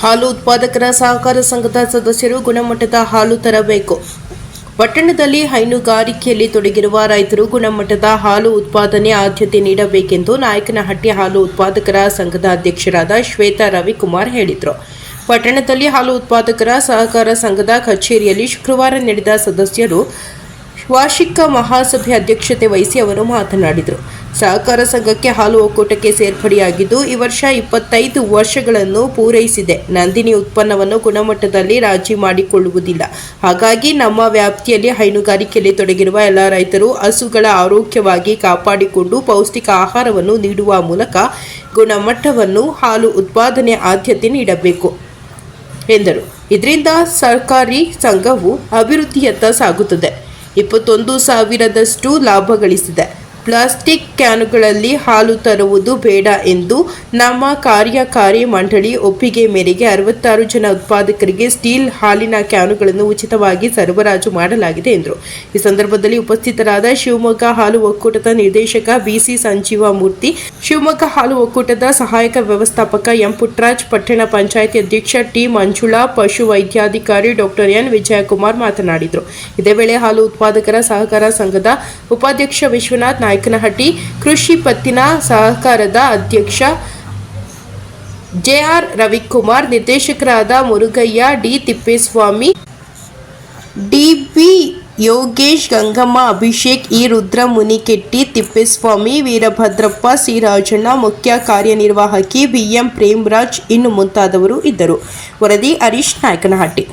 ಹಾಲು ಉತ್ಪಾದಕರ ಸಹಕಾರ ಸಂಘದ ಸದಸ್ಯರು ಗುಣಮಟ್ಟದ ಹಾಲು ತರಬೇಕು. ಪಟ್ಟಣದಲ್ಲಿ ಹೈನುಗಾರಿಕೆಯಲ್ಲಿ ತೊಡಗಿರುವ ರೈತರು ಗುಣಮಟ್ಟದ ಹಾಲು ಉತ್ಪಾದನೆ ಆದ್ಯತೆ ನೀಡಬೇಕೆಂದು ನಾಯಕನಹಟ್ಟಿ ಹಾಲು ಉತ್ಪಾದಕರ ಸಂಘದ ಅಧ್ಯಕ್ಷರಾದ ಶ್ವೇತಾ ರವಿಕುಮಾರ್ ಹೇಳಿದರು. ಪಟ್ಟಣದಲ್ಲಿ ಹಾಲು ಉತ್ಪಾದಕರ ಸಹಕಾರ ಸಂಘದ ಕಚೇರಿಯಲ್ಲಿ ಶುಕ್ರವಾರ ನಡೆದ ಸದಸ್ಯರು ವಾರ್ಷಿಕ ಮಹಾಸಭೆ ಅಧ್ಯಕ್ಷತೆ ವಹಿಸಿ ಅವರು ಮಾತನಾಡಿದರು. ಸಹಕಾರ ಸಂಘಕ್ಕೆ ಹಾಲು ಒಕ್ಕೂಟಕ್ಕೆ ಸೇರ್ಪಡೆಯಾಗಿದ್ದು, ಈ ವರ್ಷ ಇಪ್ಪತ್ತೈದು ವರ್ಷಗಳನ್ನು ಪೂರೈಸಿದೆ. ನಂದಿನಿ ಉತ್ಪನ್ನವನ್ನು ಗುಣಮಟ್ಟದಲ್ಲಿ ರಾಜಿ ಮಾಡಿಕೊಳ್ಳುವುದಿಲ್ಲ. ಹಾಗಾಗಿ ನಮ್ಮ ವ್ಯಾಪ್ತಿಯಲ್ಲಿ ಹೈನುಗಾರಿಕೆಯಲ್ಲಿ ತೊಡಗಿರುವ ಎಲ್ಲ ರೈತರು ಹಸುಗಳ ಆರೋಗ್ಯವಾಗಿ ಕಾಪಾಡಿಕೊಂಡು ಪೌಷ್ಟಿಕ ಆಹಾರವನ್ನು ನೀಡುವ ಮೂಲಕ ಗುಣಮಟ್ಟವನ್ನು ಹಾಲು ಉತ್ಪಾದನೆ ಆದ್ಯತೆ ನೀಡಬೇಕು ಎಂದರು. ಇದರಿಂದ ಸರ್ಕಾರಿ ಸಂಘವು ಅಭಿವೃದ್ಧಿಯತ್ತ ಸಾಗುತ್ತದೆ. ಇಪ್ಪತ್ತೊಂದು ಸಾವಿರದಷ್ಟು ಲಾಭ ಗಳಿಸಿದೆ. ಪ್ಲಾಸ್ಟಿಕ್ ಕ್ಯಾನುಗಳಲ್ಲಿ ಹಾಲು ತರುವುದು ಬೇಡ ಎಂದು ನಮ್ಮ ಕಾರ್ಯಕಾರಿ ಮಂಡಳಿ ಒಪ್ಪಿಗೆ ಮೇರೆಗೆ ಅರವತ್ತಾರು ಜನ ಉತ್ಪಾದಕರಿಗೆ ಸ್ಟೀಲ್ ಹಾಲಿನ ಕ್ಯಾನುಗಳನ್ನು ಉಚಿತವಾಗಿ ಸರಬರಾಜು ಮಾಡಲಾಗಿದೆ ಎಂದರು. ಈ ಸಂದರ್ಭದಲ್ಲಿ ಉಪಸ್ಥಿತರಾದ ಶಿವಮೊಗ್ಗ ಹಾಲು ಒಕ್ಕೂಟದ ನಿರ್ದೇಶಕ ಬಿಸಿ ಸಂಜೀವ ಮೂರ್ತಿ, ಶಿವಮೊಗ್ಗ ಹಾಲು ಒಕ್ಕೂಟದ ಸಹಾಯಕ ವ್ಯವಸ್ಥಾಪಕ ಎಂ. ಪುಟ್ರಾಜ್, ಪಟ್ಟಣ ಪಂಚಾಯಿತಿ ಅಧ್ಯಕ್ಷ ಟಿ. ಮಂಜುಳಾ, ಪಶು ವೈದ್ಯಾಧಿಕಾರಿ ಡಾಕ್ಟರ್ ಎನ್. ವಿಜಯಕುಮಾರ್ ಮಾತನಾಡಿದರು. ಇದೇ ವೇಳೆ ಹಾಲು ಉತ್ಪಾದಕರ ಸಹಕಾರ ಸಂಘದ ಉಪಾಧ್ಯಕ್ಷ ವಿಶ್ವನಾಥ್ ನಾಯಕನಹಟ್ಟಿ ಕೃಷಿ ಪತ್ತಿನ ಸಹಕಾರದ ಅಧ್ಯಕ್ಷ ಜೆಆರ್ ರವಿಕುಮಾರ್, ನಿರ್ದೇಶಕರಾದ Murugaiah, D Thippeswamy DB Yogesh, Gangamma Abhishek, E Rudra Muniketti Thippeswamy, Veerabhadrappa, C Rajanna, ಮುಖ್ಯ ಕಾರ್ಯನಿರ್ವಾಹಕಿ ಬಿಎಂ ಪ್ರೇಮರಾಜ್ ಇನ್ನು ಮುಂತಾದವರು ಇದ್ದರು. ವರದಿ Harish, Nayakanahatti.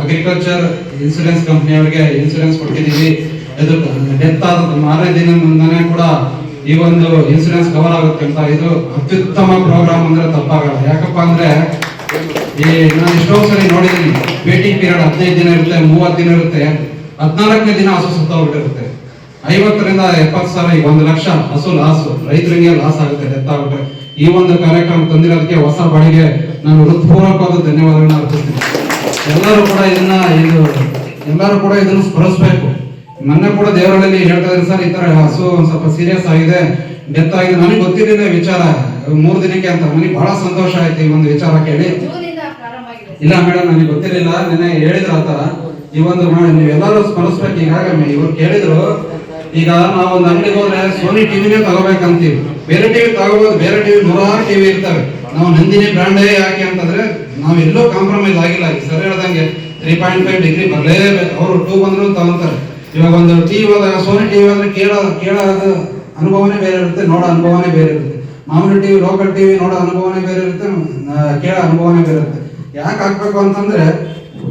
Agriculture insurance company ಅವರಿಗೆ ಇನ್ಸೂರೆನ್ಸ್ ಕೊಟ್ಟಿದ್ದೀವಿ. ಇದು ಡೆತ್ ಆದ ಮಾರನೇ ದಿನದಿಂದನೇ ಕೂಡ ಈ ಒಂದು ಇನ್ಸೂರೆನ್ಸ್ ಕವರ್ ಆಗುತ್ತೆ ಅಂತ ಇದು ಅತ್ಯುತ್ತಮ ಪ್ರೋಗ್ರಾಮ್ ಅಂದ್ರೆ ತಪ್ಪಾಗಲ್ಲ. ಯಾಕಪ್ಪ ಅಂದ್ರೆ ಈ ನಾನು ಎಷ್ಟೋ ಸರಿ ನೋಡಿದೀನಿ ವೇಟಿಂಗ್ ಪೀರಿಯಡ್ ಹದಿನೈದು ದಿನ ಇರುತ್ತೆ, ಮೂವತ್ತು ದಿನ ಇರುತ್ತೆ. ಹದಿನಾಲ್ಕನೇ ದಿನ ಹಸು ಸುತ್ತೋಗ್ಬಿಟ್ಟಿರುತ್ತೆ ಐವತ್ತರಿಂದ ಎಪ್ಪತ್ತು ಸಾವಿರ ಈಗ ಒಂದು ಲಕ್ಷ ಹಸು ಲಾಸು ರೈತರಿಗೆ ಲಾಸ್ ಆಗುತ್ತೆ ಡೆತ್ ಆಗುತ್ತೆ. ಈ ಒಂದು ಕಾರ್ಯಕ್ರಮ ತಂದಿರೋದಕ್ಕೆ ಹೊಸ ಬಾಡಿಗೆ ನಾನು ಹೃತ್ಪೂರ್ವಕವಾದ ಧನ್ಯವಾದಗಳನ್ನ ಅರ್ಪಿಸ್ತೀನಿ. ಎಲ್ಲರೂ ಕೂಡ ಇದನ್ನ ಇದು, ಎಲ್ಲರೂ ಕೂಡ ಇದನ್ನು ಸ್ಮರಿಸ್ಬೇಕು. ಮೊನ್ನೆ ಕೂಡ ದೇವರಲ್ಲಿ ಹೇಳ್ತಾ ಸರ್ ಈ ತರ ಹಸು ಒಂದ್ ಸ್ವಲ್ಪ ಸೀರಿಯಸ್ ಆಗಿದೆ. ಡೆತ್ ಆಗಿದೆ ನನಗೆ ಗೊತ್ತಿರಲಿಲ್ಲ ವಿಚಾರ. ಮೂರು ದಿನಕ್ಕೆ ಅಂತ. ನನಗೆ ಬಹಳ ಸಂತೋಷ ಆಯ್ತು ಈ ಒಂದು ವಿಚಾರ ಕೇಳಿ. ಇಲ್ಲ ಮೇಡಮ್ ನನಗೆ ಗೊತ್ತಿರಲಿಲ್ಲ. ನಿನ್ನೆ ಹೇಳಿದ್ರು ಆತರ. ಈ ಒಂದು ನೀವೆಲ್ಲರೂ ಸ್ಮರಿಸ್ಬೇಕು. ಈಗಾಗಲೇ ಇವ್ರು ಕೇಳಿದ್ರು ಈಗ ನಾವು ಒಂದು ಅಂಗಡಿಗೆ ಹೋದ್ರೆ ಸೋನಿ ಟಿವಿನೇ ತಗೋಬೇಕಂತೀವಿ. ಬೇರೆ ಟಿವಿ ತಗೋಬಹುದು ಬೇರೆ ಟಿವಿ ನೂರಾರು ಟಿವಿ ಇರ್ತವೆ. ನಾವು ನಂದಿನಿ ಬ್ರ್ಯಾಂಡೇ ಯಾಕೆ ಅಂತಂದ್ರೆ ನಾವು ಎಲ್ಲೂ ಕಾಂಪ್ರಮೈಸ್ ಆಗಿಲ್ಲ. ಸರ್ ಹೇಳ್ದಂಗೆ ತ್ರೀ ಪಾಯಿಂಟ್ ಫೈವ್ ಡಿಗ್ರಿ ಬರಲೇಬೇಕು. ಅವರು ಟೂ ಬಂದ್ರು ತಗೊಂತಾರೆ. ಇವಾಗ ಒಂದು ಟಿವಿ ಹೋದಾಗ ಸೋನಿ ಟಿವಿ ಅಂದ್ರೆ ಕೇಳೋ ಕೇಳೋದು ಅನುಭವನೇ ಬೇರೆ ಇರುತ್ತೆ, ನೋಡೋ ಅನುಭವನೇ ಬೇರೆ ಇರುತ್ತೆ. ಮಾಮೂಲಿ ಟಿವಿ ಲೋಕಲ್ ಟಿವಿ ನೋಡೋ ಅನುಭವನೇ ಬೇರೆ ಇರುತ್ತೆ ಕೇಳೋ ಅನುಭವನೇ ಬೇರೆ ಇರುತ್ತೆ. ಯಾಕೆ ಹಾಕ್ಬೇಕು ಅಂತಂದ್ರೆ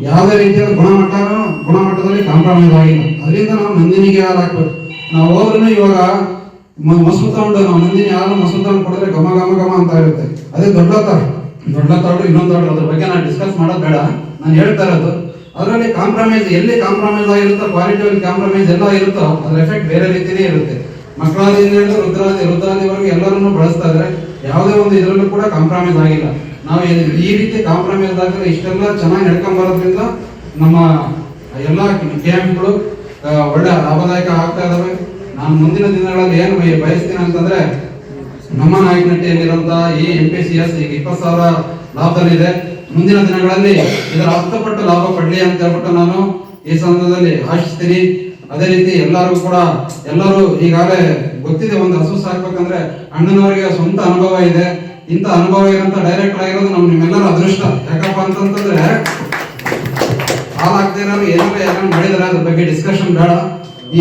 ಯಾವುದೇ ರೀತಿಯ ಗುಣಮಟ್ಟ ಗುಣಮಟ್ಟದಲ್ಲಿ ಕಾಂಪ್ರಮೈಸ್ ಆಗಿಲ್ಲ. ಅದರಿಂದ ನಾವು ನಂದಿನಿಗೆ ಹಾಲು ಹಾಕ್ಬೇಕು? ನಾವು ಹೋದ್ರೂ ಇವಾಗ ಮೊಸರು ತಗೊಂಡು ನಾವು ನಂದಿನಿ ಹಾಲು ಮೊಸರು ತಗೊಂಡು ಕೊಡಿದ್ರೆ ಘಮ ಘಮ ಘಮ ಅಂತ ಇರುತ್ತೆ. ಅದೇ ದೊಡ್ಡ ತಾಡು. ದೊಡ್ಡ ತಾಡು, ಇನ್ನೊಂದು ತಾಡು. ಅದ್ರ ಬಗ್ಗೆ ನಾನು ಡಿಸ್ಕಸ್ ಮಾಡೋದು ಬೇಡ. ನಾನು ಹೇಳ್ತಾ ಇರೋದು ಅದರಲ್ಲಿ ಕಾಂಪ್ರಮೈಸ್ ಎಲ್ಲಿ ಕಾಂಪ್ರಮೈಸ್ ಆಗಿರುತ್ತೋ ಕ್ವಾಲಿಟಿಯಲ್ಲಿ ಕಾಂಪ್ರಮೈಸ್ ಎಲ್ಲ ಇರುತ್ತೋ, ಅದ್ರ ಎಫೆಕ್ಟ್ ಬೇರೆ ರೀತಿನೇ ಇರುತ್ತೆ. ಮಕ್ಕಳಾದಿಯಿಂದ ಹಿಡಿದು ರುದ್ರಾದಿ ರುದ್ರಾದಿವರೆಗೂ ಎಲ್ಲರನ್ನೂ ಬಳಸ್ತಾ ಇದ್ರೆ ಯಾವುದೇ ಒಂದು ಇದರಲ್ಲೂ ಕೂಡ ಕಾಂಪ್ರಮೈಸ್ ಆಗಿಲ್ಲ. ನಾವು ಈ- ರೀತಿ ಕಾಂಪ್ರಮೈಸ್ ಆಗಿದ್ರೆ ಇಷ್ಟೆಲ್ಲ ಚೆನ್ನಾಗಿ ನಡ್ಕೊಂಡ್ ಬರೋದ್ರಿಂದ ನಮ್ಮ ಎಲ್ಲ ಕ್ಯಾಂಪ್ಗಳು ಒಳ್ಳೆ ಲಾಭದಾಯಕ ಆಗ್ತಾ ಇದಾವೆ. ನಾನು ಮುಂದಿನ ದಿನಗಳಲ್ಲಿ ಏನು ಬಯ- ಬಯಸ್ತೀನಿ ಅಂತಂದ್ರೆ, ನಮ್ಮ ನಾಯಕನಟ್ಟಿಯಲ್ಲಿರುವಂತಹ ಈ ಎಂ ಪಿ ಸಿ ಎಸ್ ಈಗ ಇಪ್ಪತ್ತು ಸಾವಿರ ಲಾಭದಲ್ಲಿದೆ. ಮುಂದಿನ ದಿನಗಳಲ್ಲಿ ಇದರ ಅರ್ಥಪಟ್ಟು ಲಾಭ ಪಡಲಿ ಅಂತ ಹೇಳ್ಬಿಟ್ಟು ನಾನು ಈ ಸಂದರ್ಭದಲ್ಲಿ ಆಶಿಸ್ತೀನಿ. ಅದೇ ರೀತಿ ಎಲ್ಲರೂ ಕೂಡ ಎಲ್ಲರೂ ಈಗಾಗಲೇ ಗೊತ್ತಿದೆ, ಒಂದು ಹಸು ಸಾಕ್ಬೇಕಂದ್ರೆ ಅಣ್ಣನವರಿಗೆ ಸ್ವಂತ ಅನುಭವ ಇದೆ. ಇಂಥ ಅನುಭವ ಇರೋಂಥ ಡೈರೆಕ್ಟರ್ ಆಗಿರೋದು ನಮ್ ನಿಮ್ಮೆಲ್ಲರ ಅದೃಷ್ಟ. ಯಾಕಪ್ಪ ಅಂತಂತಂದ್ರೆ ಹಾಲು ಹಾಕ್ದೇ ಇರೋರು ಏನಾದ್ರು ಯಾರು ಮಾಡಿದಾರೆ ಅದ್ರ ಬಗ್ಗೆ ಡಿಸ್ಕಷನ್ ಬೇಡ.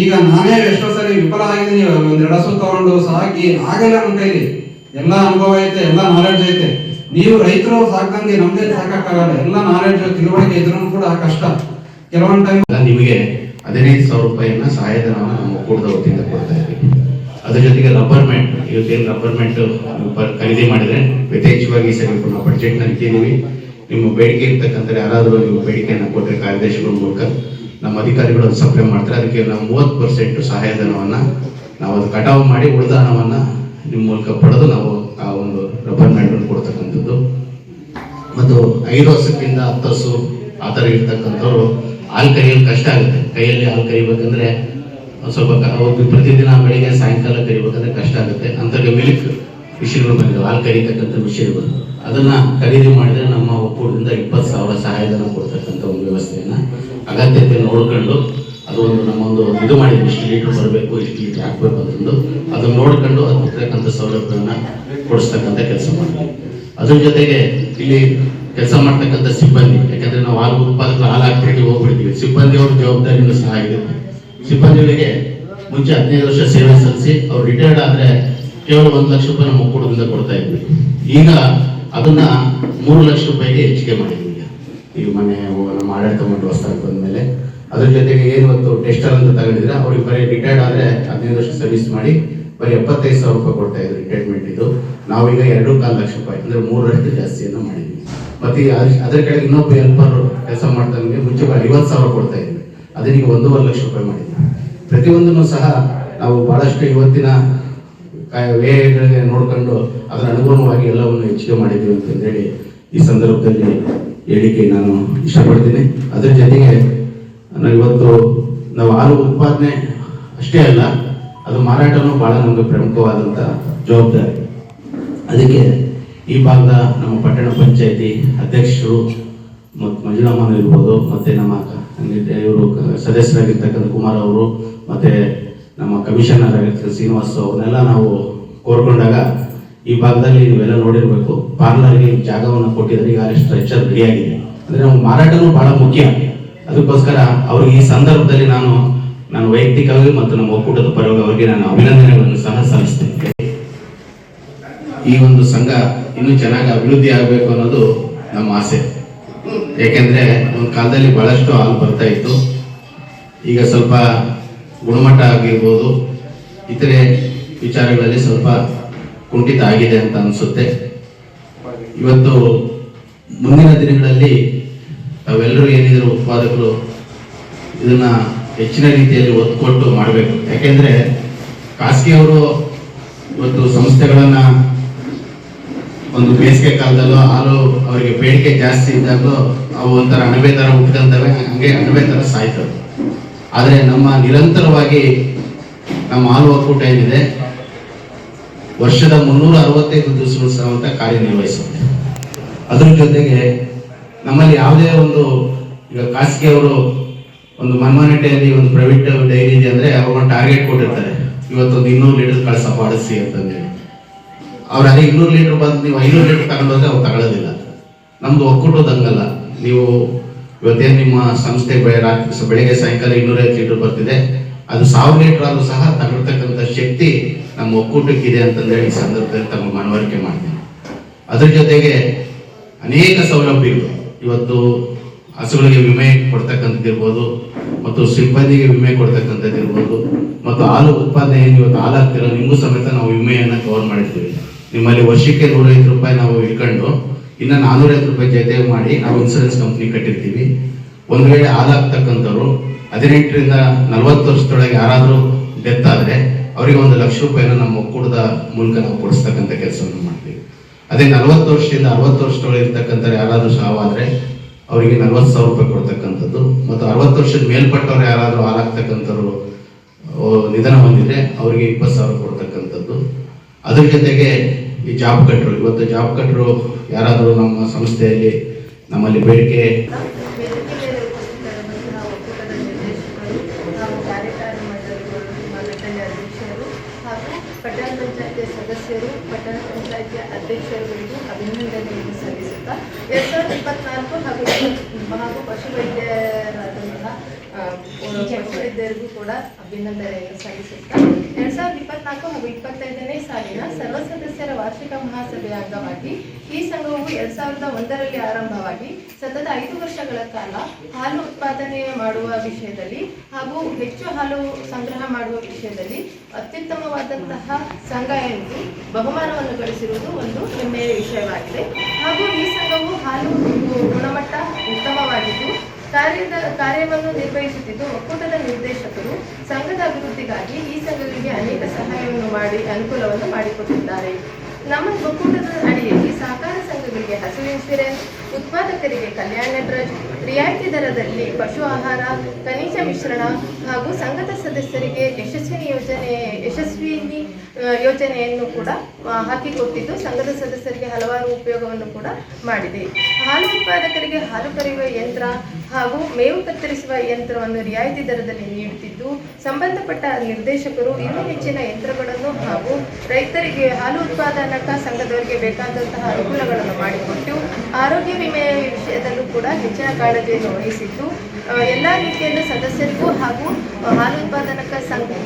ಈಗ ನಾನೇ ಎಷ್ಟೋ ಸರಿ ವಿಫಲ ಆಗಿದ್ದೀನಿ. ಒಂದೆರಡು ಹಸು ತಗೊಂಡು ಸಾಕಿ ಆಗಲ್ಲ ನಮ್ಮ ಕೈಲಿ. ಎಲ್ಲ ಅನುಭವ ಐತೆ, ಎಲ್ಲ ನಾಲೆಡ್ಜ್ ಐತೆ. ನೀವು ರೈತರು ಸಾಕಂಗೆ ನಮ್ದೇ ಸಾಕಾಗಲ್ಲ ಎಲ್ಲ ನಾಲೆಡ್ಜ್ ತಿಳುವಳಿಕೆ ಇದ್ರೂ ಕೂಡ ಕಷ್ಟ. ಕೆಲವೊಂದು ಟೈಮ್ ನಿಮಗೆ ಹದಿನೈದು ಸಾವಿರ ರೂಪಾಯಿಯನ್ನ ಸಹಾಯಧನವನ್ನು ನಮ್ಮ ಒಕ್ಕೂಟದ ವತಿಯಿಂದ ಕೊಡ್ತಾ ಇದ್ದೀವಿ ಅದ್ರ ಜೊತೆಗೆ ರಬ್ಬರ್ ಮ್ಯಾಟ್ ಇವತ್ತೇನು ರಬ್ಬರ್ ಮ್ಯಾಟ್ ಖರೀದಿ ಮಾಡಿದ್ರೆ ಯಥೇಚ್ಛವಾಗಿ ಸರಿ ಬಜೆಟ್ ಬಡ್ಜೆಟ್ನ ಇಟ್ಟಿದ್ದೀವಿ. ನಿಮ್ಮ ಬೇಡಿಕೆ ಇರ್ತಕ್ಕಂಥ ಯಾರಾದರೂ ನೀವು ಬೇಡಿಕೆಯನ್ನು ಕೊಟ್ಟರೆ ಕಾರ್ಯದರ್ಶಿಗಳ ಮೂಲಕ ನಮ್ಮ ಅಧಿಕಾರಿಗಳು ಸಪ್ಲೈ ಮಾಡ್ತಾರೆ. ಅದಕ್ಕೆ ನಾವು ಮೂವತ್ತು ಪರ್ಸೆಂಟ್ ಸಹಾಯಧನವನ್ನು ನಾವು ಅದು ಕಟಾವು ಮಾಡಿ ಉಳಿದ ಹಣವನ್ನು ನಿಮ್ಮ ಮೂಲಕ ಪಡೆದು ನಾವು ಆ ಒಂದು ರಬ್ಬರ್ ಕೊಡ್ತಕ್ಕಂಥದ್ದು. ಮತ್ತು ಐದು ವರ್ಷಕ್ಕಿಂತ ಹತ್ತು ಹಸು ಆ ಥರ ಇರ್ತಕ್ಕಂಥವ್ರು ಹಾಲು ಕರಿಯೋದು ಕಷ್ಟ ಆಗುತ್ತೆ. ಕೈಯಲ್ಲಿ ಹಾಲು ಕರಿಬೇಕಂದ್ರೆ ಸ್ವಲ್ಪ ಕ- ಅವ್ರು ಪ್ರತಿದಿನ ಬೆಳಿಗ್ಗೆ ಸಾಯಂಕಾಲ ಕರಿಬೇಕಂದ್ರೆ ಕಷ್ಟ ಆಗುತ್ತೆ. ಅಂಥವ್ರಿಗೆ ಮಿಲ್ಕ್ ಮಿಷಿನ್ಗಳು ಬಂದಿವೆ ಹಾಲು ಕರಿತಕ್ಕಂಥ ಮಿಷಿನ್ಗಳು. ಅದನ್ನು ಖರೀದಿ ಮಾಡಿದರೆ ನಮ್ಮ ಒಕ್ಕೂಟದಿಂದ ಇಪ್ಪತ್ತು ಸಾವಿರ ಸಹಾಯಧನ ಕೊಡ್ತಕ್ಕಂಥ ಒಂದು ವ್ಯವಸ್ಥೆಯನ್ನು ಅಗತ್ಯತೆ ನೋಡ್ಕೊಂಡು ಅದು ಒಂದು ನಮ್ಮೊಂದು ಇದು ಮಾಡಿದ್ವಿ ಇಷ್ಟು ಲೀಟರ್ ಬರಬೇಕು ಇಷ್ಟು ಲೀಟರ್ ಹಾಕ್ಬೇಕು ಅಂತಂದು ಅದನ್ನು ನೋಡ್ಕೊಂಡು ಅದು ಇರ್ತಕ್ಕಂಥ ಸೌಲಭ್ಯವನ್ನು ಕೊಡಿಸ್ತಕ್ಕಂಥ ಕೆಲಸ ಮಾಡ್ತೀವಿ. ಅದ್ರ ಜೊತೆಗೆ ಇಲ್ಲಿ ಕೆಲಸ ಮಾಡ್ತಕ್ಕಂಥ ಸಿಬ್ಬಂದಿ, ಯಾಕಂದ್ರೆ ನಾವು ಹಾಲು ಉತ್ಪಾದಕರು ಹಾಲು ಹಾಕ್ಬಿಟ್ಟು ಹೋಗ್ಬಿಡ್ತೀವಿ. ಸಿಬ್ಬಂದಿಯವ್ರ ಜವಾಬ್ದಾರಿನೂ ಸಹ ಇದೆ ಸಿಬ್ಬಂದಿಗಳಿಗೆ ಮುಂಚೆ ಹದಿನೈದು ವರ್ಷ ಸೇವೆ ಸಲ್ಲಿಸಿ, ಅವ್ರು ರಿಟೈರ್ಡ್ ಆದ್ರೆ ಕೇವಲ ಒಂದು ಲಕ್ಷ ರೂಪಾಯಿ ನಮ್ಮ ಒಕ್ಕೂಟದಿಂದ ಕೊಡ್ತಾ ಇದ್ವಿ. ಈಗ ಅದನ್ನ ಮೂರು ಲಕ್ಷ ರೂಪಾಯಿಗೆ ಹೆಚ್ಚಿಗೆ ಮಾಡಿದ್ವಿ ಈಗ ಮೊನ್ನೆ ನಮ್ಮ ಆಡಳಿತ ಮಂಡಳಿ ಹೊಸದಾಗಿ ಬಂದ್ಮೇಲೆ ಅದ್ರ ಜೊತೆಗೆ ಏನು ಇವತ್ತು ಟೆಸ್ಟರ್ ಅಂತ ತಗೊಂಡಿದ್ರೆ ಅವ್ರಿಗೆ ಬರೀ ರಿಟೈರ್ಡ್ ಆದ್ರೆ ಹದಿನೈದು ವರ್ಷ ಸರ್ವಿಸ್ ಮಾಡಿ, ಬರೀ ಎಪ್ಪತ್ತೈದು ಸಾವಿರ ರೂಪಾಯಿ ಕೊಡ್ತಾ ಇದ್ರು ರಿಟೈರ್ಮೆಂಟ್ ಇದು. ನಾವೀಗ ಎರಡು ಕಾಲು ಲಕ್ಷ ರೂಪಾಯಿ, ಅಂದ್ರೆ ಮೂರರಷ್ಟು ಜಾಸ್ತಿಯನ್ನು ಮಾಡಿದ್ವಿ ಮತ್ತೆ ಅದ್ರ- ಕೆಳಗೆ ಇನ್ನೊಬ್ಬ ಹೆಲ್ಪರ್ ಕೆಲಸ ಮಾಡ್ತಾನೆ ಮುಂಚೆ ಐವತ್ತು ಸಾವಿರ ಕೊಡ್ತಾ ಇದ್ವಿ. ಅದನ್ನೀಗ ಒಂದೂವರೆ ಲಕ್ಷ ರೂಪಾಯಿ ಮಾಡಿದ್ವಿ. ಪ್ರತಿಯೊಂದನ್ನು ಸಹ ನಾವು ಬಹಳಷ್ಟು ಇವತ್ತಿನ ವ್ಯಯಗಳಿಗೆ ನೋಡ್ಕೊಂಡು ಅದರ ಅನುಗುಣವಾಗಿ ಎಲ್ಲವನ್ನು ಹೆಚ್ಚಿಗೆ ಮಾಡಿದ್ದೀವಿ ಅಂತಂದೇಳಿ ಈ ಸಂದರ್ಭದಲ್ಲಿ ಹೇಳಿಕೆ ನಾನು ಇಷ್ಟಪಡ್ತೀನಿ. ಅದ್ರ ಜೊತೆಗೆ ಇವತ್ತು ನಾವು ಹಾಲು ಉತ್ಪಾದನೆ ಅಷ್ಟೇ ಅಲ್ಲ, ಅದು ಮಾರಾಟನೂ ಬಹಳ ನಮಗೆ ಪ್ರಮುಖವಾದಂಥ ಜವಾಬ್ದಾರಿ. ಅದಕ್ಕೆ ಈ ಭಾಗದ ನಮ್ಮ ಪಟ್ಟಣ ಪಂಚಾಯತಿ ಅಧ್ಯಕ್ಷರು ಮತ್ತು ಮಂಜುಳಮ್ಮನ ಇರ್ಬೋದು, ಮತ್ತೆ ನಮ್ಮ ಇವರು ಸದಸ್ಯರಾಗಿರ್ತಕ್ಕಂಥ ಕುಮಾರ್ ಅವರು, ಮತ್ತೆ ನಮ್ಮ ಕಮಿಷನರ್ ಆಗಿರ್ತಕ್ಕಂಥ ಶ್ರೀನಿವಾಸ್ ಅವ್ರನ್ನೆಲ್ಲ ನಾವು ಕೋರ್ಕೊಂಡಾಗ ಈ ಭಾಗದಲ್ಲಿ ನೀವೆಲ್ಲ ನೋಡಿರ್ಬೇಕು, ಪಾರ್ಲರ್ಗೆ ಜಾಗವನ್ನು ಕೊಟ್ಟಿದ್ರೆ ಈಗ ಅಲ್ಲಿ ಸ್ಟ್ರೆಚರ್ ರೆಡಿಯಾಗಿದೆ ಅಂದರೆ ನಮ್ಮ ಮಾರಾಟನೂ ಬಹಳ ಮುಖ್ಯ. ಅದಕ್ಕೋಸ್ಕರ ಅವ್ರಿಗೆ ಈ ಸಂದರ್ಭದಲ್ಲಿ ನಾನು ನಾನು ವೈಯಕ್ತಿಕವಾಗಿ ಮತ್ತು ನಮ್ಮ ಒಕ್ಕೂಟದ ಪರವಾಗಿ ಅವರಿಗೆ ನಾನು ಅಭಿನಂದನೆಗಳನ್ನು ಸಹ ಸಲ್ಲಿಸ್ತೇನೆ. ಈ ಒಂದು ಸಂಘ ಇನ್ನೂ ಚೆನ್ನಾಗಿ ಅಭಿವೃದ್ಧಿ ಆಗಬೇಕು ಅನ್ನೋದು ನಮ್ಮ ಆಸೆ. ಯಾಕೆಂದ್ರೆ ಒಂದು ಕಾಲದಲ್ಲಿ ಬಹಳಷ್ಟು ಹಾಲು ಬರ್ತಾ ಇತ್ತು. ಈಗ ಸ್ವಲ್ಪ ಗುಣಮಟ್ಟ ಆಗಿರ್ಬೋದು, ಇತರೆ ವಿಚಾರಗಳಲ್ಲಿ ಸ್ವಲ್ಪ ಕುಂಠಿತ ಆಗಿದೆ ಅಂತ ಅನಿಸುತ್ತೆ. ಇವತ್ತು ಮುಂದಿನ ದಿನಗಳಲ್ಲಿ ತಾವೆಲ್ಲರೂ ಏನಿದ್ರು ಉತ್ಪಾದಕರು ಇದನ್ನ ಹೆಚ್ಚಿನ ರೀತಿಯಲ್ಲಿ ಒತ್ತು ಕೊಟ್ಟು ಮಾಡಬೇಕು. ಯಾಕೆಂದ್ರೆ ಖಾಸಗಿ ಅವರು ಇವತ್ತು ಸಂಸ್ಥೆಗಳನ್ನ ಒಂದು ಬೇಸಿಗೆ ಕಾಲದಲ್ಲೂ, ಹಾಲು ಅವರಿಗೆ ಬೇಡಿಕೆ ಜಾಸ್ತಿ ಇದ್ದಾಗಲೂ, ಅವು ಒಂಥರ ಅಣಬೆ ಥರ ಹುಟ್ಟಿದಂತವೆ, ಹಂಗೆ ಅಣಬೆ ಥರ ಸಾಯ್ತವೆ. ಆದರೆ ನಮ್ಮ ನಿರಂತರವಾಗಿ ನಮ್ಮ ಹಾಲು ಒಕ್ಕೂಟ ಏನಿದೆ, ವರ್ಷದ ಮುನ್ನೂರ ಅರವತ್ತೈದು ದಿವಸಗಳು ಸಹ ಕಾರ್ಯನಿರ್ವಹಿಸುತ್ತೆ. ಅದ್ರ ಜೊತೆಗೆ ನಮ್ಮಲ್ಲಿ ಯಾವುದೇ ಒಂದು, ಈಗ ಖಾಸಗಿ ಅವರು ಒಂದು ಮನ್ಮಾನಿಟೆಯಲ್ಲಿ ಒಂದು ಪ್ರೈವೇಟ್ ಡೈರಿ ಇದೆ ಅಂದ್ರೆ ಅವ್ರು ಟಾರ್ಗೆಟ್ ಕೊಟ್ಟಿರ್ತಾರೆ. ಇವತ್ತೊಂದು ಇನ್ನೂರು ಲೀಟರ್ ಕಳಸ ಮಾಡಿಸಿ ಅಂತಂದೇಳಿ ಅವ್ರು ಅದೇ ಇನ್ನೂರು ಲೀಟರ್ ಬಂದು ನೀವು ಐನೂರು ಲೀಟರ್ ತಗೊಂಡೋದ್ರೆ ಅವ್ರು ತಗೊಳ್ಳೋದಿಲ್ಲ. ನಮ್ದು ಒಕ್ಕೂಟದಂಗಲ್ಲ ನೀವು ಇವತ್ತೇನು ನಿಮ್ಮ ಸಂಸ್ಥೆ ಬೆಳಗ್ಗೆ ಸಾಯಂಕಾಲ ಇನ್ನೂರೈವತ್ತು ಲೀಟರ್ ಬರ್ತಿದೆ. ಅದು ಸಾವಿರ ಲೀಟರ್ ಆದ್ರೂ ಸಹ ತಗೊಳ್ತಕ್ಕಂಥ ಶಕ್ತಿ ನಮ್ಮ ಒಕ್ಕೂಟಕ್ಕೆ ಇದೆ ಅಂತಂದೇಳಿ ಈ ಸಂದರ್ಭದಲ್ಲಿ ತಮ್ಮ ಮನವರಿಕೆ ಮಾಡ್ತೀನಿ. ಅದ್ರ ಜೊತೆಗೆ ಅನೇಕ ಸೌಲಭ್ಯಗಳು. ಇವತ್ತು ಹಸುಗಳಿಗೆ ವಿಮೆ ಕೊಡ್ತಕ್ಕಂಥದ್ದಿರ್ಬೋದು ಮತ್ತು ಸಿಬ್ಬಂದಿಗೆ ವಿಮೆ ಕೊಡ್ತಕ್ಕಂಥದ್ದಿರ್ಬೋದು ಮತ್ತು ಹಾಲು ಉತ್ಪಾದನೆ ಏನು ಇವತ್ತು ಹಾಲು ಹಾಕ್ತಿರೋ ನಿಮಗೂ ಸಮೇತ ನಾವು ವಿಮೆಯನ್ನು ಕವರ್ ಮಾಡಿರ್ತೀವಿ. ನಿಮ್ಮಲ್ಲಿ ವರ್ಷಕ್ಕೆ ನೂರೈವತ್ತು ರೂಪಾಯಿ ನಾವು ಇಟ್ಕೊಂಡು ಇನ್ನು ನಾನ್ನೂರೈವತ್ತು ರೂಪಾಯಿ ಜೊತೆ ಮಾಡಿ ನಾವು ಇನ್ಸೂರೆನ್ಸ್ ಕಂಪ್ನಿ ಕಟ್ಟಿರ್ತೀವಿ. ಒಂದು ವೇಳೆ ಹಾಲು ಹಾಕ್ತಕ್ಕಂಥವ್ರು ಹದಿನೆಂಟರಿಂದ ನಲವತ್ತು ವರ್ಷದೊಳಗೆ ಯಾರಾದರೂ ಡೆತ್ ಆದರೆ ಅವರಿಗೆ ಒಂದು ಲಕ್ಷ ರೂಪಾಯಿನ ನಮ್ಮ ಒಕ್ಕೂಟದ ಮೂಲಕ ನಾವು ಕೊಡಿಸ್ತಕ್ಕಂಥ ಕೆಲಸವನ್ನು ಮಾಡ್ತೀವಿ. ಅದೇ ನಲವತ್ತು ವರ್ಷದಿಂದ ಅರವತ್ತು ವರ್ಷದೊಳಗೆ ಇರ್ತಕ್ಕಂಥ ಯಾರಾದರೂ ಸಾವಾದ್ರೆ ಅವರಿಗೆ ನಲವತ್ತು ಸಾವಿರ ರೂಪಾಯಿ ಕೊಡ್ತಕ್ಕಂಥದ್ದು. ಮತ್ತು ಅರವತ್ತು ವರ್ಷದ ಮೇಲ್ಪಟ್ಟವ್ರು ಯಾರಾದರೂ ಹಾಳಾಗ್ತಕ್ಕಂಥವ್ರು ನಿಧನ ಹೊಂದಿದ್ರೆ ಅವರಿಗೆ ಇಪ್ಪತ್ತು ಸಾವಿರ ಕೊಡ್ತಕ್ಕಂಥದ್ದು. ಅದ್ರ ಜೊತೆಗೆ ಈ ಜಾಬ್ ಕಟ್ಟರು. ಇವತ್ತು ಜಾಬ್ ಕಟ್ಟರು ಯಾರಾದರೂ ನಮ್ಮ ಸಂಸ್ಥೆಯಲ್ಲಿ ನಮ್ಮಲ್ಲಿ ಬೇಡಿಕೆ ಸದಸ್ಯರು, ಪಟ್ಟಣ ಅಧ್ಯಕ್ಷರುಗಳಿಗೂ ಅಭಿನಂದನೆಯನ್ನು ಸಲ್ಲಿಸುತ್ತಾ ಎರಡ್ ಸಾವಿರದ ಇಪ್ಪತ್ನಾಲ್ಕು ಹಾಗೂ ಹಾಗೂ ಪಶುವೈದ್ಯರಾದಂತಹ ಪಶುವೈದ್ಯರಿಗೂ ಕೂಡ ಅಭಿನಂದನೆಯನ್ನು ಸಲ್ಲಿಸುತ್ತಾ, ಎರಡ್ ಸಾವಿರದ ಇಪ್ಪತ್ನಾಲ್ಕು ಹಾಗೂ ಇಪ್ಪತ್ತೈದನೇ ಸಾಲಿನ ಸರ್ವ ಸದಸ್ಯರ ವಾರ್ಷಿಕ ಮಹಾಸಭೆಯ ಅಂಗವಾಗಿ ಈ ಸಂಘವು ಎರಡ್ ಸಾವಿರದ ಒಂದರಲ್ಲಿ ಆರಂಭವಾಗಿ ಸತತ ಐದು ವರ್ಷಗಳ ಕಾಲ ಹಾಲು ಉತ್ಪಾದನೆ ಮಾಡುವ ವಿಷಯದಲ್ಲಿ ಹಾಗೂ ಹೆಚ್ಚು ಹಾಲು ಸಂಗ್ರಹ ಮಾಡುವ ವಿಷಯದಲ್ಲಿ ಅತ್ಯುತ್ತಮವಾದಂತಹ ಸಂಘ ಎಂದು ಬಹುಮಾನವನ್ನು ಗಳಿಸಿರುವುದು ಒಂದು ಹೆಮ್ಮೆಯ ವಿಷಯವಾಗಿದೆ. ಹಾಗೂ ಈ ಸಂಘವು ಹಾಲು ಗುಣಮಟ್ಟ ಉತ್ತಮವಾಗಿದ್ದು ಕಾರ್ಯದ ಕಾರ್ಯವನ್ನು ನಿರ್ವಹಿಸುತ್ತಿದ್ದು ಒಕ್ಕೂಟದ ನಿರ್ದೇಶಕರು ಸಂಘದ ಅಭಿವೃದ್ಧಿಗಾಗಿ ಈ ಸಂಘಗಳಿಗೆ ಅನೇಕ ಸಹಾಯವನ್ನು ಮಾಡಿ ಅನುಕೂಲವನ್ನು ಮಾಡಿಕೊಟ್ಟಿದ್ದಾರೆ. ನಮ್ಮ ಒಕ್ಕೂಟದ ಅಡಿಯಲ್ಲಿ ಸಹಕಾರ ಸಂಘಗಳಿಗೆ ಹಸು ಇನ್ಶೂರೆನ್ಸ್ ಉತ್ಪಾದಕರಿಗೆ ಕಲ್ಯಾಣ ಟ್ರಸ್ಟ್ ರಿಯಾಯಿತಿ ದರದಲ್ಲಿ ಪಶು ಆಹಾರ, ಖನಿಜ ಮಿಶ್ರಣ ಹಾಗೂ ಸಂಘದ ಸದಸ್ಯರಿಗೆ ಯಶಸ್ವಿನಿ ಯೋಜನೆ, ಯಶಸ್ವಿನಿ ಯೋಜನೆಯನ್ನು ಕೂಡ ಹಾಕಿಕೊಟ್ಟಿದ್ದು ಸಂಘದ ಸದಸ್ಯರಿಗೆ ಹಲವಾರು ಉಪಯೋಗವನ್ನು ಕೂಡ ಮಾಡಿದೆ. ಹಾಲು ಉತ್ಪಾದಕರಿಗೆ ಹಾಲು ಕರೆಯುವ ಯಂತ್ರ ಹಾಗೂ ಮೇವು ಕತ್ತರಿಸುವ ಯಂತ್ರವನ್ನು ರಿಯಾಯಿತಿ ದರದಲ್ಲಿ ನೀಡುತ್ತಿದ್ದು, ಸಂಬಂಧಪಟ್ಟ ನಿರ್ದೇಶಕರು ಇನ್ನೂ ಹೆಚ್ಚಿನ ಯಂತ್ರಗಳನ್ನು ಹಾಗೂ ರೈತರಿಗೆ ಹಾಲು ಉತ್ಪಾದನಾ ಸಂಘದವರಿಗೆ ಬೇಕಾದಂತಹ ಅನುಕೂಲಗಳನ್ನು ಮಾಡಿಕೊಟ್ಟು ಆರೋಗ್ಯ ವಿಮೆಯ ವಿಷಯದಲ್ಲೂ ಕೂಡ ಹೆಚ್ಚಿನ ಕಾಳಜಿಯನ್ನು ವಹಿಸಿದ್ದು ಎಲ್ಲ ರೀತಿಯಲ್ಲೂ ಸದಸ್ಯರಿಗೂ ಹಾಗೂ ಹಾಲು ಉತ್ಪಾದನಕ ಸಂಘಕ್ಕೆ